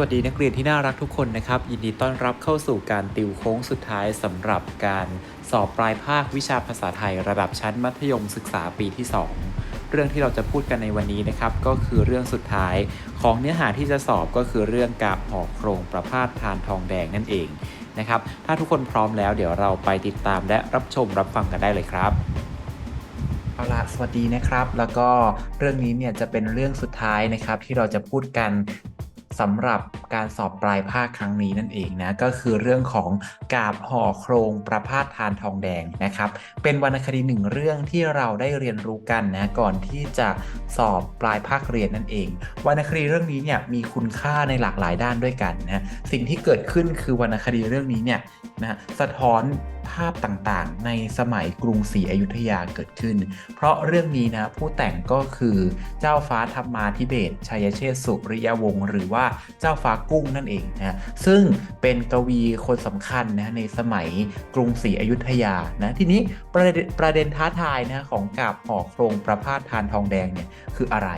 วัสดีนักเรียนที่น่ารักทุกคนนะครับ ยินดีต้อนรับเข้าสู่การติวโค้งสุดท้ายสำหรับการสอบปลายภาควิชาภาษาไทย ระดับชั้นมัธยมศึกษาปีที่ 2 เรื่องที่เราจะพูดกันในวันนี้นะครับ ก็คือเรื่องสุดท้ายของเนื้อหาที่จะสอบก็คือเรื่องกาบห่อโครงประพาสทานทองแดงนั่นเองนะครับถ้าทุกคนพร้อมแล้วเดี๋ยวเราไปติดตามและรับชมรับฟังกันได้เลยครับเอาละสวัสดีนะครับ แล้วก็เรื่องนี้เนี่ยจะเป็นเรื่องสุดท้ายนะครับที่เราจะพูดกัน สำหรับการสอบปลายภาคครั้งนี้นั่นเองนะก็คือเรื่องของกาบห่อโครงประพาสทานทองแดงนะครับเป็นวรรณคดีหนึ่งเรื่องที่เราได้เรียนรู้กันนะก่อนที่จะสอบปลายภาคเรียนนั่นเองวรรณคดีเรื่องนี้เนี่ยมีคุณค่าในหลากหลายด้านด้วยกันนะสิ่งที่เกิดขึ้นคือวรรณคดีเรื่องนี้เนี่ยนะสะท้อน ภาพต่างๆ ในสมัยกรุงศรีอยุธยาเกิดขึ้น เพราะเรื่องนี้นะผู้แต่งก็คือเจ้าฟ้าธรรมาธิเบศชัยเชษฐ์สุริยวงศ์หรือว่าเจ้าฟ้ากุ้งนั่นเองนะซึ่งเป็นกวีคนสำคัญนะในสมัยกรุงศรีอยุธยานะทีนี้ประเด็นประเด็นท้าทายนะของกาบห่อโครงประพาสทานทองแดงเนี่ยคืออะไร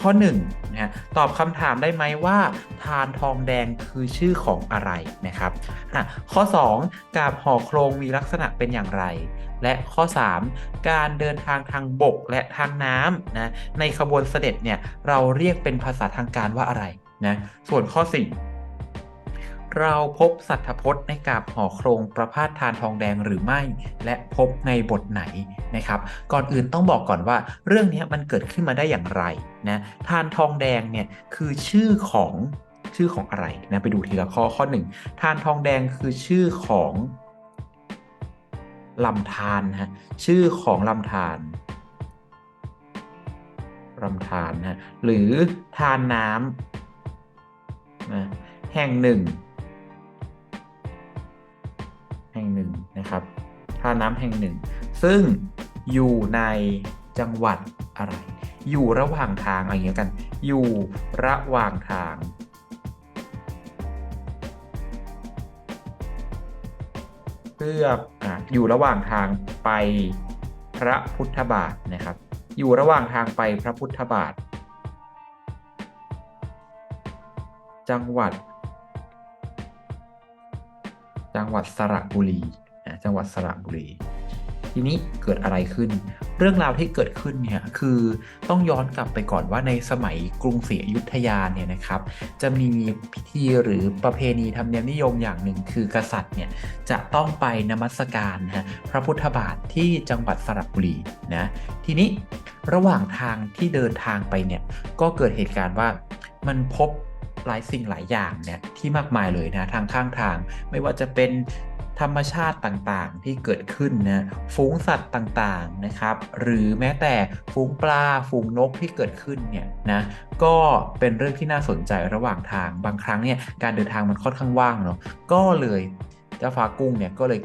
ข้อ1นะตอบคำถามได้ไหมว่าทานทองแดงคือชื่อของอะไรนะครับข้อ 2 กาบห่อโครงมีลักษณะเป็นอย่างไร และข้อ 3 การเดินทางทางบกและทางน้ำนะในขบวนเสด็จเนี่ยเราเรียกเป็นภาษาทางการว่าอะไรนะส่วนข้อ 4 เราพบสัทธพจน์ในกาบห่อโครงประพาสทานทองแดงหรือไม่ และพบในบทไหนนะครับ ก่อนอื่นต้องบอกก่อนว่า เรื่องนี้มันเกิดขึ้นมาได้อย่างไรนะทานทองแดงเนี่ยคือชื่อของชื่อของอะไรนะไปดูทีละข้อข้อหนึ่งทานทองแดงคือชื่อของลำธารนฮะชื่อของลำธารลำธารนะหรือทานน้ำนะแห่งหนึ่ง นะครับท่าน้ำแห่งหนึ่ง ซึ่งอยู่ในจังหวัดอะไร อยู่ระหว่างทางอะไรอย่างเงี้ยกัน อยู่ระหว่างทาง เพื่ออะอยู่ระหว่างทางไปพระพุทธบาทนะครับ อยู่ระหว่างทางไปพระพุทธบาท จังหวัด จังหวัดสระบุรี จังหวัดสระบุรี ทีนี้เกิดอะไรขึ้น เรื่องราวที่เกิดขึ้นเนี่ยคือต้องย้อนกลับไปก่อนว่าในสมัยกรุงศรีอยุธยาเนี่ยนะครับ จะมีพิธีหรือประเพณีธรรมเนียมนิยมอย่างหนึ่ง คือกษัตริย์เนี่ยจะต้องไปนมัสการนะพระพุทธบาทที่จังหวัดสระบุรีนะทีนี้ระหว่างทางที่เดินทางไปเนี่ยก็เกิดเหตุการณ์ว่ามันพบหลายสิ่งหลายอย่างเนี่ยที่มากมายเลยนะทางข้างทาง ไม่ว่าจะเป็น ธรรมชาติต่างๆ ที่เกิดขึ้นนะฝูงสัตว์ต่างๆนะครับหรือแม้แต่ฝูงปลาฝูงนกที่เกิดขึ้นเนี่ยนะก็เป็นเรื่องที่น่าสนใจระหว่างทางบางครั้งเนี่ยการเดินทางมันค่อนข้างว่างเนาะก็เลยเจ้าฟ้ากุ้งเนี่ยก็เลย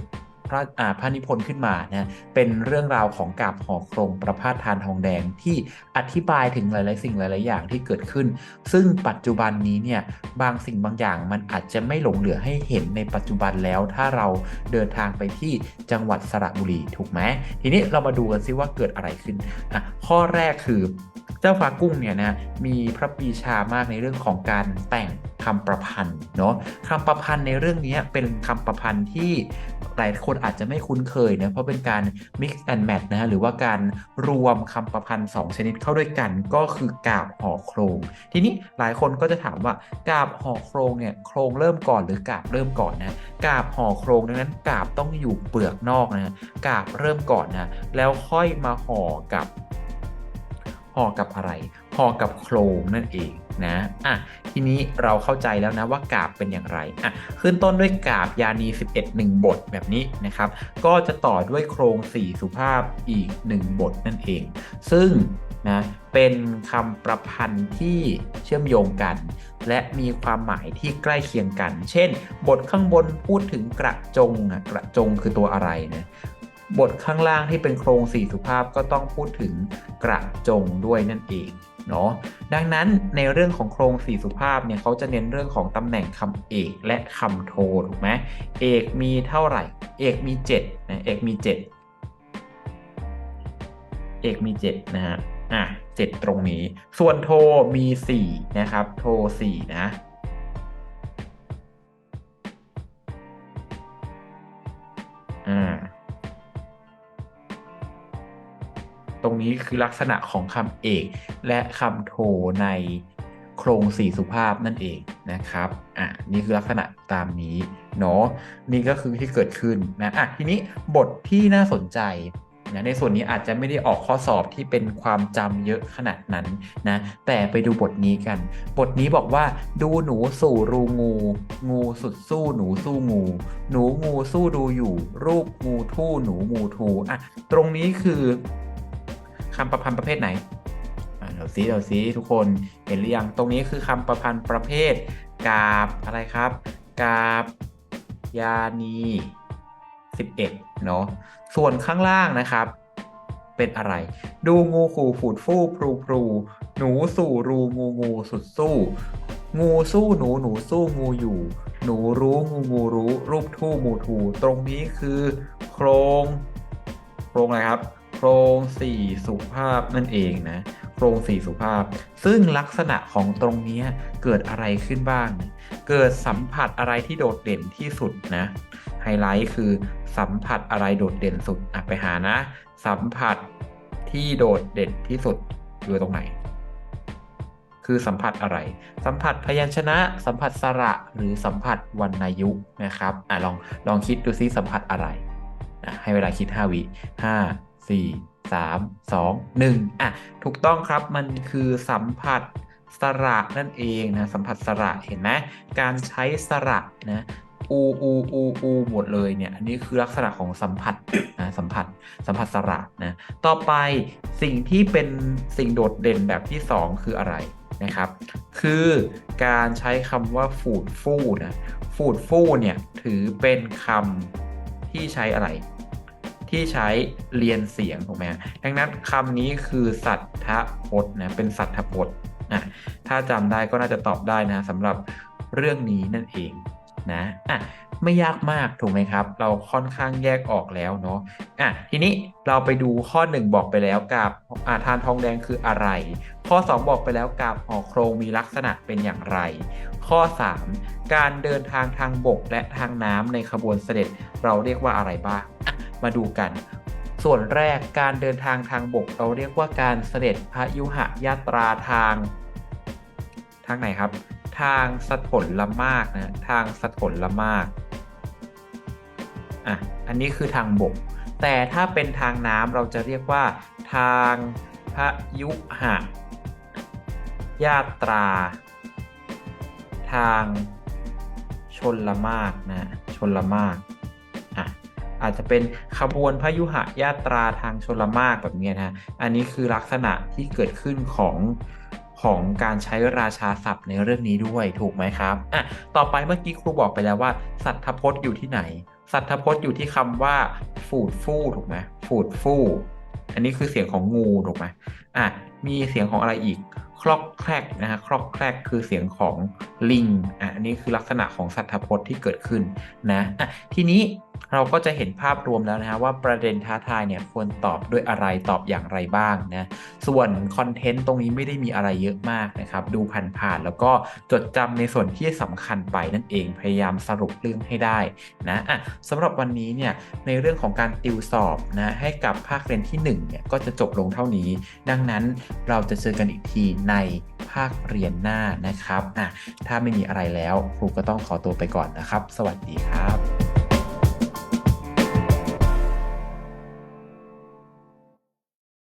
ระอ่าพระนิพนธ์ขึ้นมานะเป็นเรื่องราวของกาบห่อโครงประพาสทานทองแดงที่อธิบายถึงหลาย ๆ สิ่งหลาย ๆ อย่างที่เกิดขึ้น ซึ่งปัจจุบันนี้เนี่ยบางสิ่งบางอย่างมันอาจจะไม่หลงเหลือให้เห็นในปัจจุบันแล้ว ถ้าเราเดินทางไปที่จังหวัดสระบุรีถูกไหมทีนี้เรามาดูกันซิว่าเกิดอะไรขึ้นอะข้อแรกคือ เจ้าฟ้ากุ้งเนี่ยนะมีพระปีชามากในเรื่องของการแต่งคำประพันธ์เนาะคำประพันธ์ในเรื่องนี้เป็นคำประพันธ์ที่หลายคนอาจจะไม่คุ้นเคยนะเพราะเป็นการ mix and match นะฮะหรือว่าการรวมคำประพันธ์ 2 ชนิดเข้าด้วยกันก็คือกาบห่อโครง ทีนี้หลายคนก็จะถามว่ากาบห่อโครงเนี่ยโครงเริ่มก่อนหรือกาบเริ่มก่อนนะกาบห่อโครงดังนั้นกาบต้องอยู่เปลือกนอกนะกาบเริ่มก่อนนะแล้วค่อยมาห่อกับ ห่อกับอะไรห่อกับโครงนั่นเองนะอะทีนี้เราเข้าใจแล้วนะว่ากาบเป็นอย่างไรอะขึ้นต้นด้วยกาบยานี 11 1 บทแบบนี้นะครับ ก็จะต่อด้วยโครง 4 สุภาพอีก 1 บทนั่นเอง ซึ่งนะเป็นคำประพันธ์ที่เชื่อมโยงกัน และมีความหมายที่ใกล้เคียงกัน เช่น บทข้างบนพูดถึงกระจงอะกระจงคือตัวอะไรนะบทข้างล่างที่เป็นโครงสี่สุภาพก็ต้องพูดถึงกระ จงด้วยนั่นเองเนาะดังนั้นในเรื่องของโครงสี่สุภาพเนี่ยเขาจะเน้นเรื่องของตำแหน่งคำเอกและคำโทถูกไหมเอกมีเท่าไหร่ เอกมี7นะเอกมี 7 เอกมี7นะฮะอะ7ตรงนี้ ส่วนโทมี4นะครับโท4นะอ่า ตรงนี้คือลักษณะของคำเอกและคำโทในโครงสี่สุภาพนั่นเองนะครับ อะนี่คือลักษณะตามนี้เนาะ นี่ก็คือที่เกิดขึ้นนะอะทีนี้บทที่น่าสนใจนะในส่วนนี้อาจจะไม่ได้ออกข้อสอบที่เป็นความจำเยอะขนาดนั้นนะ แต่ไปดูบทนี้กัน บทนี้บอกว่า ดูหนูสู่รูงู งูสุดสู้หนูสู้งู หนูงูสู้ดูอยู่ รูปงูทู่หนูงูทูอะตรงนี้คือ คำประพันธ์ประเภทไหนเดี๋ยวซิเดี๋ยวซิทุกคนเห็นหรือยังตรงนี้คือคำประพันธ์ประเภทกาบอะไรครับกาบยานี11เนาะส่วนข้างล่างนะครับ เป็นอะไร ดูงูขู่ฝูดฟู่พลูพลูหนูสู่รูงูงูสุดสู้ งูสู้หนูหนูสู้งูอยู่ หนูรู้งูงูรู้ รูปทู่มูทู ตรงนี้คือโครงโครงอะไรครับ รงสี่สุภาพนั่นเองนะโครงสี่สุภาพ ซึ่งลักษณะของตรงนี้เกิดอะไรขึ้นบ้าง เกิดสัมผัสอะไรที่โดดเด่นที่สุดนะไฮไลท์คือสัมผัสอะไรโดดเด่นสุดอะไปหานะ สัมผัสที่โดดเด่นที่สุดอยู่ตรงไหน คือสัมผัสอะไร สัมผัสพยัญชนะ สัมผัสสระหรือสัมผัสวรรณยุกต์นะครับอะลองลองคิดดูซิสัมผัสอะไรนะให้เวลาคิด 5 วิ5 4 3 2 1อะถูกต้องครับมันคือสัมผัสสระนั่นเองนะสัมผัสสระเห็นไหมการใช้สระนะอูอูอูอูหมดเลยเนี่ยอันนี้คือลักษณะของสัมผัสนะสัมผัสสัมผัสสระนะต่อไปสิ่งที่เป็นสิ่งโดดเด่นแบบที่ 2 คืออะไรนะครับ คือการใช้คำว่าฟูดฟู่นะฟูดฟู่เนี่ยถือเป็นคำที่ใช้อะไร ที่ใช้เรียนเสียงถูกไหมดังนั้นคำนี้คือสัทธพจน์นะเป็นสัทธพจน์อะถ้าจำได้ก็น่าจะตอบได้นะสำหรับเรื่องนี้นั่นเองนะอะไม่ยากมากถูกไหมครับ เราค่อนข้างแยกออกแล้วเนาะอะทีนี้เราไปดูข้อ 1 บอกไปแล้วกับอาทานทองแดงคืออะไร ข้อ 2 บอกไปแล้วกับหอโครงมีลักษณะเป็นอย่างไร ข้อ 3 การเดินทางทางบกและทางน้ำในขบวนเสด็จเราเรียกว่าอะไรบ้างอะ มาดูกัน ส่วนแรกการเดินทางทางบกเราเรียกว่าการเสด็จพระยุหยาตราทาง ทางไหนครับ ทางสถนละมากนะทางสถนละมากอะอันนี้คือทางบก แต่ถ้าเป็นทางน้ำเราจะเรียกว่าทางพระยุหะยาตรา ทางชนละมากนะชนละมาก อาจจะเป็นขบวนพยุหยาตราทางชลมากแบบนี้นะอันนี้คือลักษณะที่เกิดขึ้นของของการใช้ราชาศัพท์ในเรื่องนี้ด้วยถูกไหมครับอะต่อไปเมื่อกี้ครูบอกไปแล้วว่า สัทธพจน์อยู่ที่ไหน สัทธพจน์อยู่ที่คำว่าฟูดฟู่ถูกไหมฟูดฟู่อันนี้คือเสียงของงูถูกไหมอะมีเสียงของอะไรอีกคลอกแคลกนะฮะคลอกแคลกคือเสียงของลิงอะอันนี้คือลักษณะของสัทธพจน์ที่เกิดขึ้นนะอะทีนี้ เราก็จะเห็นภาพรวมแล้วนะฮะว่าประเด็นท้าทายเนี่ยควรตอบด้วยอะไรตอบอย่างไรบ้างนะส่วนคอนเทนต์ตรงนี้ไม่ได้มีอะไรเยอะมากนะครับดูผ่านๆแล้วก็จดจำในส่วนที่สำคัญไปนั่นเองพยายามสรุปเรื่องให้ได้นะอะสำหรับวันนี้เนี่ยในเรื่องของการติวสอบนะให้กับภาคเรียนที่1เนี่ยก็จะจบลงเท่านี้ ดังนั้นเราจะเจอกันอีกทีในภาคเรียนหน้านะครับอะถ้าไม่มีอะไรแล้วครูก็ต้องขอตัวไปก่อนนะครับ สวัสดีครับ